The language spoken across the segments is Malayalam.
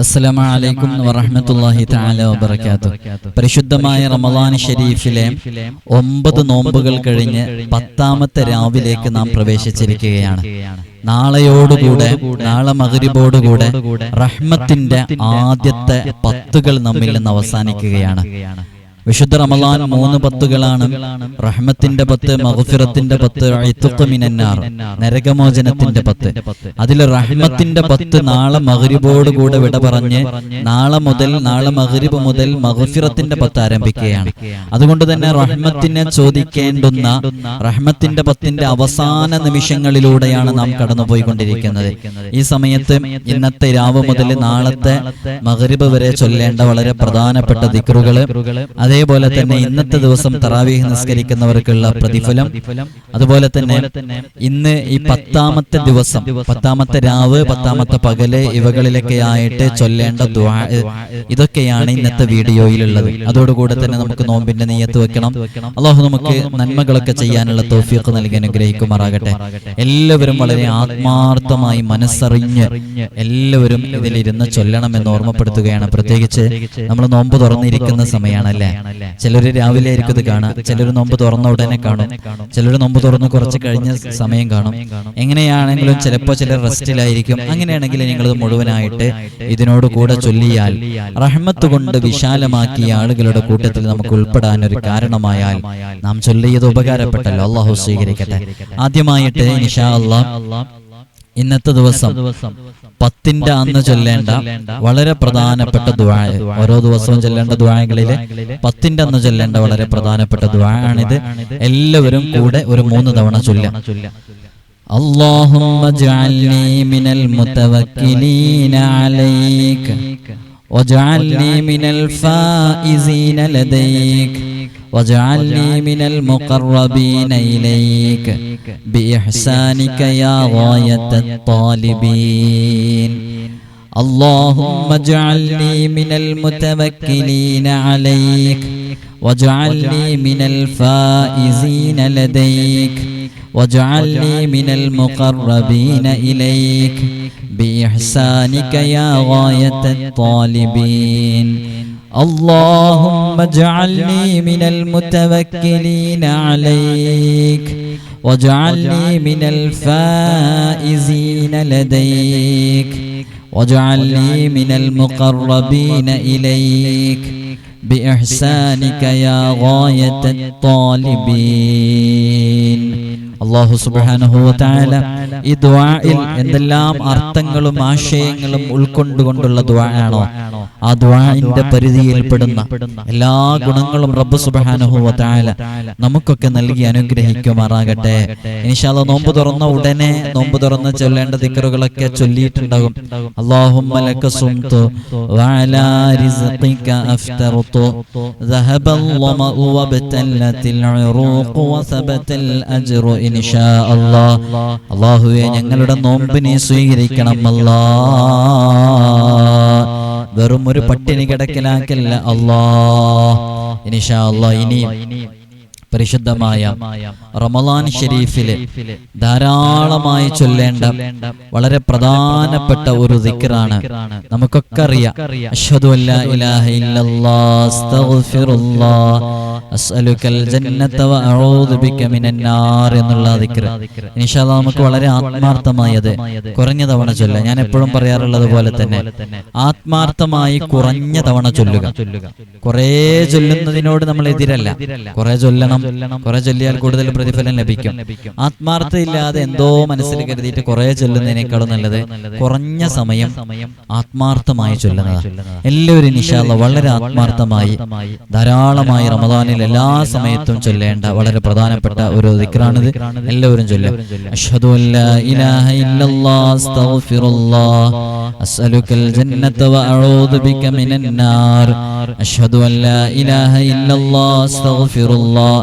അസ്സലാമു വറഹമത്തല്ലാഹി താല വബറകാതുഹു. പരിശുദ്ധമായ റമളാൻ ഷരീഫിലെ ഒമ്പത് നോമ്പുകൾ കഴിഞ്ഞ് പത്താമത്തെ രാവിലേക്ക് നാം പ്രവേശിച്ചിരിക്കുകയാണ്. നാളെയോടുകൂടെ നാളെ മകരിബോടുകൂടെ റഹ്മത്തിന്റെ ആദ്യത്തെ പത്തുകൾ നമ്മിൽ നിന്ന് അവസാനിക്കുകയാണ്. വിശുദ്ധ റമലാൻ മൂന്ന് പത്തുകളാണ്. റഹ്മത്തിന്റെ പത്ത് മഹഫിറത്തിന്റെ പത്ത് മിനന്നാർ നരകമോചനത്തിന്റെ പത്ത്. അതിൽ റഹ്മത്തിന്റെ പത്ത് നാളെ മകരിബോട് കൂടെ വിട പറഞ്ഞ് നാളെ മുതൽ നാളെ മകരിബ് മുതൽ മഹഫിറത്തിന്റെ പത്ത് ആരംഭിക്കുകയാണ്. അതുകൊണ്ട് തന്നെ റഹ്മത്തിനെ ചോദിക്കേണ്ടുന്ന റഹ്മത്തിന്റെ പത്തിന്റെ അവസാന നിമിഷങ്ങളിലൂടെയാണ് നാം കടന്നുപോയിക്കൊണ്ടിരിക്കുന്നത്. ഈ സമയത്ത് ഇന്നത്തെ രാവ് മുതൽ നാളത്തെ മകരിബ് വരെ ചൊല്ലേണ്ട വളരെ പ്രധാനപ്പെട്ട ദിക്റുകൾ. അതേപോലെ തന്നെ ഇന്നത്തെ ദിവസം തറാവീഹ് നിസ്കരിക്കുന്നവർക്കുള്ള പ്രതിഫലം. അതുപോലെ തന്നെ ഇന്ന് ഈ പത്താമത്തെ ദിവസം പത്താമത്തെ രാവ് പത്താമത്തെ പകൽ ഇവകളിലൊക്കെ ആയിട്ട് ചൊല്ലേണ്ട ഇതൊക്കെയാണ് ഇന്നത്തെ വീഡിയോയിലുള്ളത്. അതോടുകൂടെ തന്നെ നമുക്ക് നോമ്പിന്റെ നെയ്യത്ത് വെക്കണം. അള്ളാഹു നമുക്ക് നന്മകളൊക്കെ ചെയ്യാനുള്ള തോഫിയൊക്കെ നൽകി അനുഗ്രഹിക്കുമാറാകട്ടെ. എല്ലാവരും വളരെ ആത്മാർത്ഥമായി മനസ്സറിഞ്ഞ് എല്ലാവരും ഇതിലിരുന്ന് ചൊല്ലണമെന്ന് ഓർമ്മപ്പെടുത്തുകയാണ്. പ്രത്യേകിച്ച് നമ്മൾ നോമ്പ് തുറന്നിരിക്കുന്ന സമയമാണല്ലേ? ചിലര് രാവിലെ ആയിരിക്കും ഇത് കാണാം ചിലർ നോമ്പ് തുറന്ന ഉടനെ കാണും. ചിലർ നോമ്പ് തുറന്ന് കുറച്ച് കഴിഞ്ഞ സമയം കാണും. എങ്ങനെയാണെങ്കിലും ചിലപ്പോൾ ചിലർ റെസ്റ്റിലായിരിക്കും. അങ്ങനെയാണെങ്കിൽ നിങ്ങൾ മുഴുവനായിട്ട് ഇതിനോട് കൂടെ ചൊല്ലിയാൽ റഹ്മത്ത് കൊണ്ട് വിശാലമാക്കിയ ആളുകളുടെ കൂട്ടത്തിൽ നമുക്ക് ഉൾപ്പെടാൻ ഒരു കാരണമായാൽ നാം ചൊല്ലിയത് ഉപകാരപ്പെട്ടല്ലോ. അള്ളാഹു സ്വീകരിക്കട്ടെ. ആദ്യമായിട്ട് ഇൻഷാ അള്ളാഹ് ഇന്നത്തെ ദിവസം പത്തിന്റെ അന്ന് ചൊല്ലേണ്ട വളരെ പ്രധാനപ്പെട്ട ദുആ ഓരോ ദിവസവും ചൊല്ലേണ്ട ദുആകളിലെ പത്തിന്റെ അന്ന് ചൊല്ലേണ്ട വളരെ പ്രധാനപ്പെട്ട ദുആ ആണിത് എല്ലാവരും കൂടെ ഒരു മൂന്ന് തവണ ചൊല്ലാം اللهم اجعلني من المتوكلين عليك واجعلني من الفائزين لديك واجعلني من المقربين إليك. بإحسانك يا غاية الطالبين. اللهم اجعلني من المتوكلين عليك. واجعلني من الفائزين لديك. واجعلني من المقربين إليك. بإحسانك يا غاية الطالبين. اللهم اجعلني من المتوكلين عليك واجعلني من الفائزين لديك واجعلني من المقربين إليك. بإحسانك يا غاية الطالبين. അള്ളാഹു സുബാനുഭവത്തായ ഈ ദ്വായിൽ എന്തെല്ലാം അർത്ഥങ്ങളും ആശയങ്ങളും ഉൾക്കൊണ്ടുകൊണ്ടുള്ള ദ്വായാണോ ആ ദ്വാന്റെ പരിധിയിൽപ്പെടുന്ന എല്ലാ ഗുണങ്ങളും റബ്ബ് സുബാനുഭവത്തായ നമുക്കൊക്കെ നൽകി അനുഗ്രഹിക്കുമാറാകട്ടെ ഇനിഷാല്ല നോമ്പ് തുറന്ന ഉടനെ നോമ്പ് തുറന്ന് ചൊല്ലേണ്ട ദിക്കറുകളൊക്കെ ചൊല്ലിയിട്ടുണ്ടാകും اللهم لك صمت وعلى رزقك أفطرت ذهب الظمأ وابتلت العروق وثبت الأجر إن شاء الله അള്ളാഹുവെ ഞങ്ങളുടെ നോമ്പിനെ സ്വീകരിക്കണം അല്ലാ വെറും ഒരു പട്ടിണി കിടക്കലാക്കല്ല അല്ലാ. ഇനിഷാ അല്ലാ ഇനിയും പരിശുദ്ധമായ റമലാൻ ഷെരീഫിലെ ധാരാളമായി ചൊല്ലേണ്ട വളരെ പ്രധാനപ്പെട്ട ഒരു ദിക്റാണ്. നമുക്കൊക്കെ അറിയാം അഷ്ഹദു അല്ലാ ഇലാഹ ഇല്ലല്ലാഹ് അസ്തഗ്ഫിറുല്ലാഹ് ജന്നത വ അഊദു ബിക മിനന്നാർ എന്നുള്ള ദിക്ർ ഇൻഷാ അല്ലാഹ് നമുക്ക് വളരെ ആത്മാർത്ഥമായി അത് കുറഞ്ഞ തവണ ചൊല്ലുക. ഞാൻ എപ്പോഴും പറയാറുള്ളത് പോലെ തന്നെ ആത്മാർത്ഥമായി കുറഞ്ഞ തവണ ചൊല്ലുക. കുറേ ചൊല്ലുന്നതിനോട് നമ്മൾ എതിരല്ല. കുറെ ചൊല്ലണം കുറെ ചൊല്ലിയാൽ കൂടുതൽ പ്രതിഫലം ലഭിക്കും. ആത്മാർത്ഥയില്ലാതെ എന്തോ മനസ്സിൽ കരുതിയിട്ട് കുറെ ചൊല്ലുന്നതിനേക്കാളും നല്ലത് കുറഞ്ഞ സമയം ആത്മാർത്ഥമായി ചൊല്ലുന്നത്. എല്ലാവരും നിശാല വളരെ ആത്മാർത്ഥമായി ധാരാളമായി റമദാനിൽ എല്ലാ സമയത്തും ചൊല്ലേണ്ട വളരെ പ്രധാനപ്പെട്ട ഒരു ദിക്റാണിത്. എല്ലാവരും ചൊല്ലും. അഷ്ഹദു ഇലാഹ ഇല്ലല്ലാഹ് അസ്തഗ്ഫിറുല്ലാഹ് അസ്അലുക്കൽ ജന്നത വഅഊദു അഊദു ബിക മിനന്നാർ നാർ. അഷ്ഹദു അല്ലാ ഇലാഹ ഇല്ലല്ലാഹ് അസ്തഗ്ഫിറുല്ലാഹ്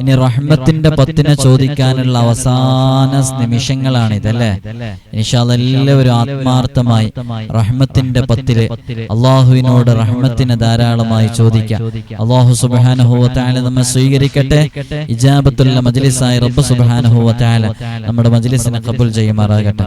ഇനി റഹ്മത്തിന്റെ പത്തിനെ ചോദിക്കാനുള്ള അവസാന നിമിഷങ്ങളാണ് ഇതല്ലേ? ഇൻഷാല്ല എല്ലാവരും ആത്മാർത്ഥമായി റഹ്മത്തിന്റെ പത്തിൽ അള്ളാഹുവിനോട് റഹ്മത്തിനെ ധാരാളമായി ചോദിക്കാം. അള്ളാഹു സുബാനുഹുവത്തായ നമ്മെ സ്വീകരിക്കട്ടെ. ഇജാബത്തുള്ള മജ്ലിസായി റബ്ബ് സുബാനുഹുവത്തായ നമ്മുടെ മജ്ലിസിനെ കബുൽ ചെയ്യുമാറാകട്ടെ.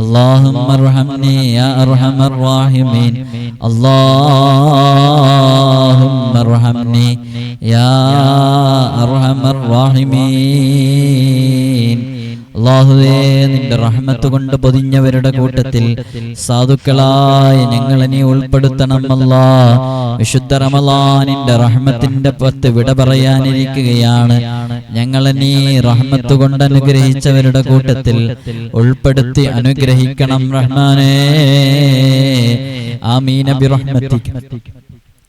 اللهم ارحمني يا ارحم الراحمين اللهم ارحمني يا ارحم الراحمين അള്ളാഹുവേ നിന്റെ റഹ്മത്ത് കൊണ്ട് പൊതിഞ്ഞവരുടെ കൂട്ടത്തിൽ സാധുക്കളായ ഞങ്ങളെ നീ ഉൾപ്പെടുത്തണം അല്ലാ വിശുദ്ധ റമലാനിന്റെ റഹ്മത്തിന്റെ പത്ത് വിട പറയാനിരിക്കുകയാണ് ഞങ്ങളെ നീ റഹ്മത്ത് കൊണ്ട് അനുഗ്രഹിച്ചവരുടെ കൂട്ടത്തിൽ ഉൾപ്പെടുത്തി അനുഗ്രഹിക്കണം റഹ്മാനേ. ആമീന ബിറഹ്മത്തിക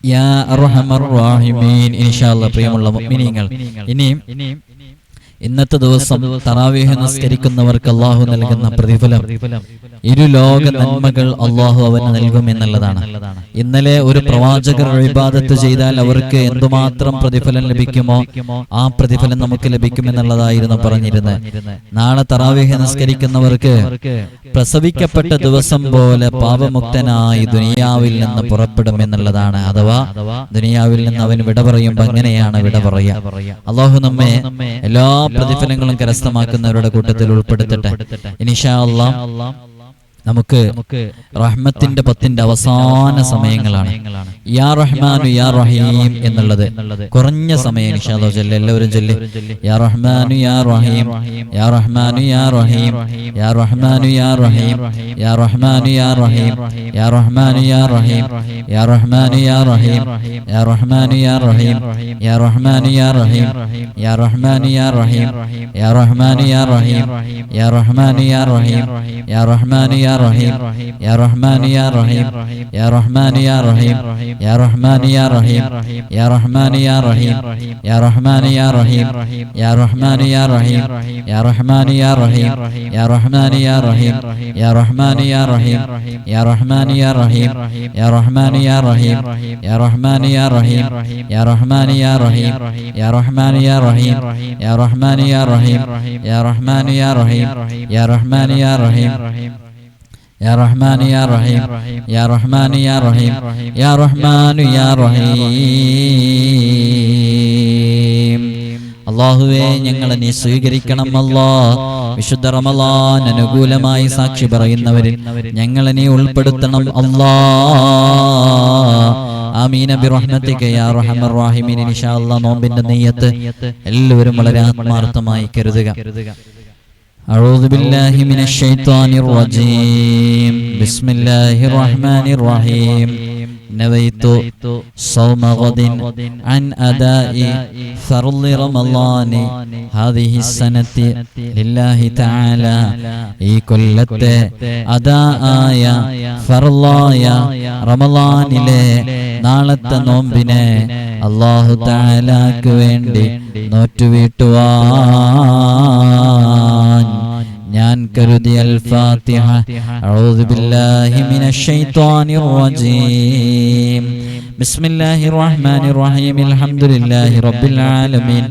യാ അർഹമർ റഹീമീൻ. ഇൻഷാ അല്ലാഹ് പ്രിയമുള്ള മുഅ്മിനീങ്ങൾ ഇനിയും ഇന്നത്തെ ദിവസം തറാവീഹ് നമസ്കരിക്കുന്നവർക്ക് അള്ളാഹു നൽകുന്ന പ്രതിഫലം. ഇരു ലോക നന്മകൾ അള്ളാഹു അവന് നൽകും എന്നുള്ളതാണ് ഇന്നലെ ഒരു പ്രവാചകർ വിവാദത്ത് ചെയ്താൽ അവർക്ക് എന്തുമാത്രം പ്രതിഫലം ലഭിക്കുമോ? ആ പ്രതിഫലം നമുക്ക് ലഭിക്കുമെന്നുള്ളതായിരുന്നു പറഞ്ഞിരുന്നത്. നാളെ തറാവീഹ് നമസ്കരിക്കുന്നവർക്ക് പ്രസവിക്കപ്പെട്ട ദിവസം പോലെ പാപമുക്തനായി ദുനിയാവിൽ നിന്ന് പുറപ്പെടും എന്നുള്ളതാണ് അഥവാ ദുനിയാവിൽ നിന്ന് അവൻ വിട പറയുമ്പോൾ അങ്ങനെയാണ് വിട പറയുക. അള്ളാഹു നമ്മെ എല്ലാ പ്രതിഫലങ്ങളും കരസ്ഥമാക്കുന്നവരുടെ കൂട്ടത്തിൽ ഉൾപ്പെടുത്തട്ടെ. ഇനിഷാ അള്ളാഹ് നമുക്ക് റഹ്മത്തിന്റെ പത്തിന്റെ അവസാന സമയങ്ങളാണ് യാ റഹ്മാനു യാ റഹീം എന്നുള്ളത് കുറഞ്ഞ സമയം ഇൻഷാല്ലോ ചൊല്ലി എല്ലാവരും ചൊല്ലി യാ റഹ്മാനു യാ റഹീം യാ റഹ്മാനു യാ റഹീം യാ റഹ്മാനു യാ റഹീം യാ റഹ്മാനു യാ റഹീം യാ റഹ്മാനു യാ റഹീം യാ റഹ്മാനു യാ റഹീം യാ റഹ്മാനു യാ റഹീം യാ റഹ്മാനു യാ റഹീം യാ റഹ്മാനു യാ റഹീം യാ റഹ്മാനു യാ റഹീം യാ റഹ്മാനു യാ റഹീം യാ റഹ്മാനു യാ يا رحيم يا رحمن يا رحيم يا رحمن يا رحيم يا رحمن يا رحيم يا رحمن يا رحيم يا رحمن يا رحيم يا رحمن يا رحيم يا رحمن يا رحيم يا رحمن يا رحيم يا رحمن يا رحيم يا رحمن يا رحيم يا رحمن يا رحيم يا رحمن يا رحيم يا رحمن يا رحيم يا رحمن يا رحيم يا رحمن يا رحيم يا رحمن يا رحيم يا رحمن يا رحيم يا رحمن يا رحيم يا رحمن يا رحيم يا رحمن يا رحيم അള്ളാഹുവേ ഞങ്ങളെ നീ സ്വീകരിക്കണം അല്ലാ വിശുദ്ധ റമലാൻ അനുകൂലമായി സാക്ഷി പറയുന്നവരിൽ ഞങ്ങളെ നീ ഉൾപ്പെടുത്തണം അല്ലാ ആമീന ബിറഹ്മതിക യാ റഹമർ റഹീമീൻ ഇൻഷാ അല്ലാഹ് നോമ്പിന്റെ നെയ്യത്ത് എല്ലാവരും വളരെ ആത്മാർത്ഥമായി കരുതുക أعوذ بالله من الشيطان الرجيم بسم الله الرحمن الرحيم نويت صوم غد عن أداء فرض رمضان هذه السنة لله تعالى ഈ കൊല്ലത്തെ അദായ ഫർലായ റമളാനിലെ നാളത്തെ നോമ്പിനെ അള്ളാഹു താലാക്ക് വേണ്ടി നോറ്റുവീട്ടുവാൻ. ഞാൻ കരുതി അൽ ഫാത്തിഹ അഊദു ബില്ലാഹി റജീം. ബിസ്മില്ലാഹിർ റഹ്മാനിർ റഹീം. അൽഹംദുലില്ലാഹി റബ്ബിൽ ആലമീൻ.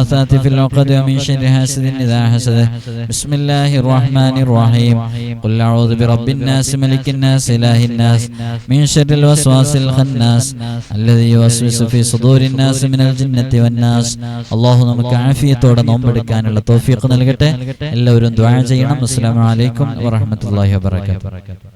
النفاثات في العقد ومن شر حاسد إذا حسد بسم الله الرحمن الرحيم قل أعوذ برب الناس ملك الناس إله الناس من شر الوسواس الخناس الذي يوسوس في صدور الناس من الجنة والناس അള്ളാഹു നമുക്ക് ആഫിയത്തോടെ നോമ്പെടുക്കാനുള്ള തോഫീഖ് നൽകട്ടെ എല്ലാവരും ദ്വാ ചെയ്യണം അസ്സലാമു അലൈക്കും വറഹ്മത്തുള്ളാഹി വബറകാതുഹു